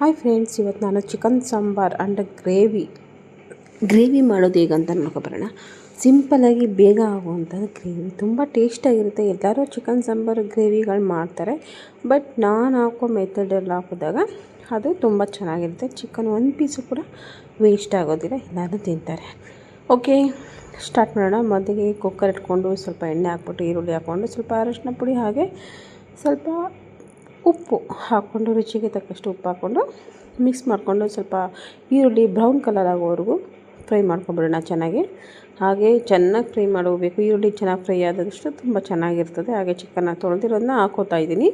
Hi friends, ಇವತ್ತು ನಾನು chicken sambar and gravy. Gravy ಮಾಡೋದು ಹೇಗಂತ ನೋಡ್ಕೊಬರೋಣ ಸಿಂಪಲಾಗಿ ಬೇಗ ಆಗುವಂಥದ್ದು ಗ್ರೇವಿ. ತುಂಬ ಟೇಸ್ಟಾಗಿರುತ್ತೆ ಎಲ್ಲರೂ ಚಿಕನ್ ಸಾಂಬಾರು ಗ್ರೇವಿಗಳು ಮಾಡ್ತಾರೆ. ಬಟ್ ನಾನು ಹಾಕೋ ಮೆಥಡಲ್ಲಿ ಹಾಕಿದಾಗ ಅದು ತುಂಬ ಚೆನ್ನಾಗಿರುತ್ತೆ. ಚಿಕನ್ ಒಂದು ಪೀಸು ಕೂಡ ವೇಸ್ಟ್ ಆಗೋದಿಲ್ಲ. ಎಲ್ಲರೂ ತಿಂತಾರೆ. ಓಕೆ ಸ್ಟಾರ್ಟ್ ಮಾಡೋಣ. ಮೊದಲಿಗೆ ಕುಕ್ಕರ್ ಇಟ್ಕೊಂಡು ಸ್ವಲ್ಪ ಎಣ್ಣೆ ಹಾಕ್ಬಿಟ್ಟು, ಈರುಳ್ಳಿ ಹಾಕ್ಕೊಂಡು ಸ್ವಲ್ಪ ಅರಶಿನ ಪುಡಿ ಹಾಗೆ ಸ್ವಲ್ಪ ಉಪ್ಪು ಹಾಕ್ಕೊಂಡು ರುಚಿಗೆ ತಕ್ಕಷ್ಟು ಉಪ್ಪು ಹಾಕ್ಕೊಂಡು ಮಿಕ್ಸ್ ಮಾಡಿಕೊಂಡು ಸ್ವಲ್ಪ ಈರುಳ್ಳಿ ಬ್ರೌನ್ ಕಲರ್ ಆಗೋವರೆಗೂ ಫ್ರೈ ಮಾಡ್ಕೊಂಬಿಡೋಣ ಚೆನ್ನಾಗಿ. ಹಾಗೆ ಚೆನ್ನಾಗಿ ಫ್ರೈ ಮಾಡಬೇಕು ಈರುಳ್ಳಿ ಚೆನ್ನಾಗಿ ಫ್ರೈ ಆದಷ್ಟು ತುಂಬ ಚೆನ್ನಾಗಿರ್ತದೆ. ಹಾಗೆ ಚಿಕನ್ನ ತೊಳೆದಿರೋದನ್ನ ಹಾಕೋತಾ ಇದ್ದೀನಿ.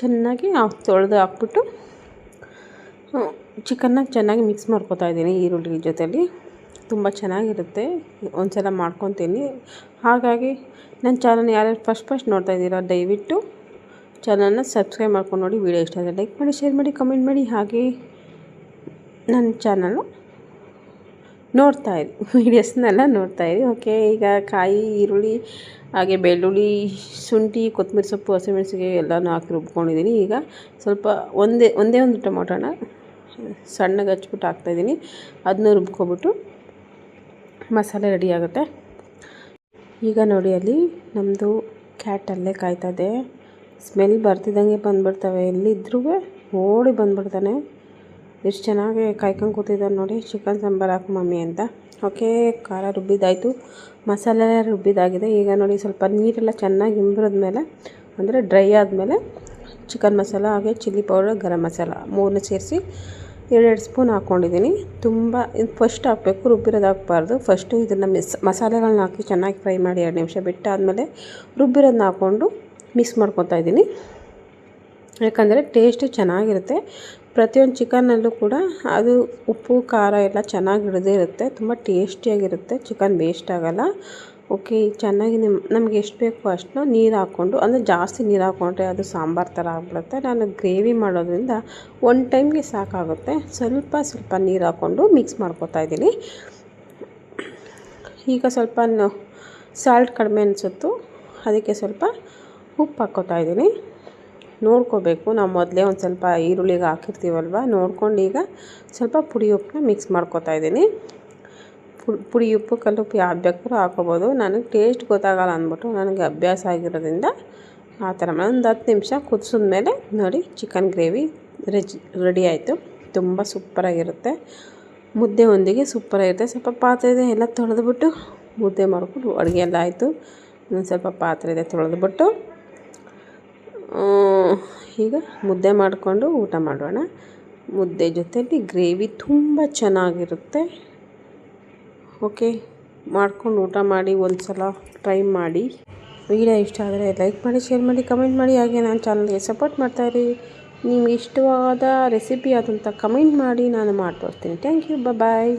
ಚೆನ್ನಾಗಿ ತೊಳೆದು ಹಾಕ್ಬಿಟ್ಟು ಚಿಕನ್ನ ಚೆನ್ನಾಗಿ ಮಿಕ್ಸ್ ಮಾಡ್ಕೋತಾ ಇದ್ದೀನಿ ಈರುಳ್ಳಿ ಜೊತೆಲಿ. ತುಂಬ ಚೆನ್ನಾಗಿರುತ್ತೆ. ಒಂದು ಸಲ ಮಾಡ್ಕೊತೀನಿ. ಹಾಗಾಗಿ ನನ್ನ ಚಾನಲ್ ಯಾರ್ಯಾರು ಫಸ್ಟ್ ಫಸ್ಟ್ ನೋಡ್ತಾ ಇದ್ದೀರಾ ದಯವಿಟ್ಟು ಚಾನಲ್ನ ಸಬ್ಸ್ಕ್ರೈಬ್ ಮಾಡ್ಕೊಂಡು ನೋಡಿ, ವೀಡಿಯೋ ಇಷ್ಟ ಆದರೆ ಲೈಕ್ ಮಾಡಿ, ಶೇರ್ ಮಾಡಿ, ಕಮೆಂಟ್ ಮಾಡಿ. ಹಾಗೆ ನನ್ನ ಚಾನಲ್ಲು ನೋಡ್ತಾ ಇರಿ ವೀಡಿಯೋಸ್ನೆಲ್ಲ ನೋಡ್ತಾ ಇರಿ ಓಕೆ, ಈಗ ಕಾಯಿ, ಈರುಳ್ಳಿ, ಹಾಗೆ ಬೆಳ್ಳುಳ್ಳಿ, ಶುಂಠಿ, ಕೊತ್ತಂಬರಿ ಸೊಪ್ಪು ಹಸಿಮೆಣಸಿಗೆ ಎಲ್ಲನೂ ಹಾಕಿ ರುಬ್ಕೊಂಡಿದ್ದೀನಿ. ಈಗ ಸ್ವಲ್ಪ ಒಂದೇ ಒಂದೇ ಒಂದು ಟೊಮೊಟೊನ ಸಣ್ಣಗೆ ಹಚ್ಬಿಟ್ಟು ಹಾಕ್ತಾಯಿದ್ದೀನಿ ಅದನ್ನ ರುಬ್ಕೊಬಿಟ್ಟು ಮಸಾಲೆ ರೆಡಿ ಆಗುತ್ತೆ. ಈಗ ನೋಡಿ ಅಲ್ಲಿ ನಮ್ಮದು ಕ್ಯಾಟ್ ಅಲ್ಲೇ ಕಾಯ್ತದೆ ಸ್ಮೆಲ್ ಬರ್ತಿದ್ದಂಗೆ ಬಂದುಬಿಡ್ತವೆ. ಎಲ್ಲಿದ್ರೂ ಓಡಿ ಬಂದುಬಿಡ್ತಾನೆ. ಎಷ್ಟು ಚೆನ್ನಾಗಿ ಕಾಯ್ಕೊಂಡು ಕೂತಿದ್ದಾನೆ ನೋಡಿ, ಚಿಕನ್ ಸಾಂಬಾರು ಹಾಕು ಮಮ್ಮಿ ಅಂತ. ಓಕೆ, ಖಾರ ರುಬ್ಬಿದ್ದಾಯಿತು. ಮಸಾಲೆ ರುಬ್ಬಿದ್ದಾಗಿದೆ. ಈಗ ನೋಡಿ, ಸ್ವಲ್ಪ ನೀರೆಲ್ಲ ಚೆನ್ನಾಗಿ ಮೇಲೆ ಅಂದರೆ ಡ್ರೈ ಆದಮೇಲೆ ಚಿಕನ್ ಮಸಾಲ ಹಾಗೆ ಚಿಲ್ಲಿ ಪೌಡರ್, ಗರಂ ಮಸಾಲ ಮೂರನ್ನ ಸೇರಿಸಿ ಎರಡೆರಡು ಸ್ಪೂನ್ ಹಾಕ್ಕೊಂಡಿದ್ದೀನಿ. ತುಂಬ ಇದು ಫಸ್ಟ್ ಹಾಕಬೇಕು, ರುಬ್ಬಿರೋದು ಹಾಕ್ಬಾರ್ದು. ಫಸ್ಟು ಇದನ್ನು ಮಿಸ್ ಮಸಾಲೆಗಳನ್ನ ಹಾಕಿ ಚೆನ್ನಾಗಿ ಫ್ರೈ ಮಾಡಿ ಎರಡು ನಿಮಿಷ ಬಿಟ್ಟಾದಮೇಲೆ ರುಬ್ಬಿರೋದನ್ನ ಹಾಕ್ಕೊಂಡು ಮಿಕ್ಸ್ ಮಾಡ್ಕೊತಾ ಇದ್ದೀನಿ. ಯಾಕಂದರೆ ಟೇಸ್ಟ್ ಚೆನ್ನಾಗಿರುತ್ತೆ. ಪ್ರತಿಯೊಂದು ಚಿಕನ್ನಲ್ಲೂ ಕೂಡ ಅದು ಉಪ್ಪು, ಖಾರ ಎಲ್ಲ ಚೆನ್ನಾಗಿ ಹಿಡಿದೇ ಇರುತ್ತೆ. ತುಂಬ ಟೇಸ್ಟಿಯಾಗಿರುತ್ತೆ. ಚಿಕನ್ ವೇಸ್ಟ್ ಆಗೋಲ್ಲ. ಓಕೆ ಚೆನ್ನಾಗಿ ನಿಮ್ಮ ನಮ್ಗೆ ಎಷ್ಟು ಬೇಕೋ ಅಷ್ಟು ನೀರು ಹಾಕ್ಕೊಂಡು ಅಂದರೆ ಜಾಸ್ತಿ ನೀರು ಹಾಕ್ಕೊಂಡ್ರೆ ಅದು ಸಾಂಬಾರು ಥರ ಆಗ್ಬಿಡುತ್ತೆ. ನಾನು ಗ್ರೇವಿ ಮಾಡೋದ್ರಿಂದ ಒನ್ ಟೈಮ್ಗೆ ಸಾಕಾಗುತ್ತೆ. ಸ್ವಲ್ಪ ಸ್ವಲ್ಪ ನೀರು ಹಾಕ್ಕೊಂಡು ಮಿಕ್ಸ್ ಮಾಡ್ಕೊತಾ ಇದ್ದೀನಿ. ಈಗ ಸ್ವಲ್ಪ ಸಾಲ್ಟ್ ಕಡಿಮೆ ಅನಿಸುತ್ತು. ಅದಕ್ಕೆ ಸ್ವಲ್ಪ ಉಪ್ಪು ಹಾಕ್ಕೋತಾ ಇದ್ದೀನಿ ನೋಡ್ಕೋಬೇಕು. ನಾವು ಮೊದಲೇ ಒಂದು ಸ್ವಲ್ಪ ಈರುಳ್ಳಿಗೆ ಹಾಕಿರ್ತೀವಲ್ವ? ನೋಡ್ಕೊಂಡು ಈಗ ಸ್ವಲ್ಪ ಪುಡಿ ಉಪ್ಪನ್ನ ಮಿಕ್ಸ್ ಮಾಡ್ಕೋತಾ ಇದ್ದೀನಿ ಪುಡಿ ಉಪ್ಪು, ಕಲ್ಲುಪ್ಪು ಯಾವ್ದು ಬೇಕಾದ್ರು ಹಾಕೋಬೋದು ನನಗೆ ಟೇಸ್ಟ್ ಗೊತ್ತಾಗಲ್ಲ ಅಂದ್ಬಿಟ್ಟು ನನಗೆ ಅಭ್ಯಾಸ ಆಗಿರೋದ್ರಿಂದ ಆ ಥರ ಒಂದು ಹತ್ತು ನಿಮಿಷ ಕುದಿಸಿದ ಮೇಲೆ ನೋಡಿ ಚಿಕನ್ ಗ್ರೇವಿ ರೆಜ್ ರೆಡಿ ಆಯಿತು. ತುಂಬ ಸೂಪರಾಗಿರುತ್ತೆ ಮುದ್ದೆ ಒಂದಿಗೆ ಸೂಪರಾಗಿರುತ್ತೆ ಸ್ವಲ್ಪ ಪಾತ್ರೆ ಇದೆ, ಎಲ್ಲ ತೊಳೆದ್ಬಿಟ್ಟು ಮುದ್ದೆ ಮಾಡಿಕೊಂಡು ಅಡುಗೆ ಎಲ್ಲ ಆಯಿತು. ಒಂದು ಸ್ವಲ್ಪ ಪಾತ್ರೆ ಇದೆ ತೊಳೆದ್ಬಿಟ್ಟು ಈಗ ಮುದ್ದೆ ಮಾಡಿಕೊಂಡು ಊಟ ಮಾಡೋಣ. ಮುದ್ದೆ ಜೊತೆಯಲ್ಲಿ ಗ್ರೇವಿ ತುಂಬ ಚೆನ್ನಾಗಿರುತ್ತೆ. ಓಕೆ, ಮಾಡ್ಕೊಂಡು ಊಟ ಮಾಡಿ ಒಂದು ಸಲ ಟ್ರೈ ಮಾಡಿ. ವಿಡಿಯೋ ಇಷ್ಟ ಆದರೆ ಲೈಕ್ ಮಾಡಿ, ಶೇರ್ ಮಾಡಿ, ಕಮೆಂಟ್ ಮಾಡಿ. ಹಾಗೆ ನಾನು ಚಾನಲ್ಗೆ ಸಪೋರ್ಟ್ ಮಾಡ್ತಾಯಿರಿ ನಿಮ್ಗೆ ಇಷ್ಟವಾದ ರೆಸಿಪಿ ಆದಂಥ ಕಮೆಂಟ್ ಮಾಡಿ ನಾನು ಮಾಡಿ ಥ್ಯಾಂಕ್ ಯು ಬಾಯ್.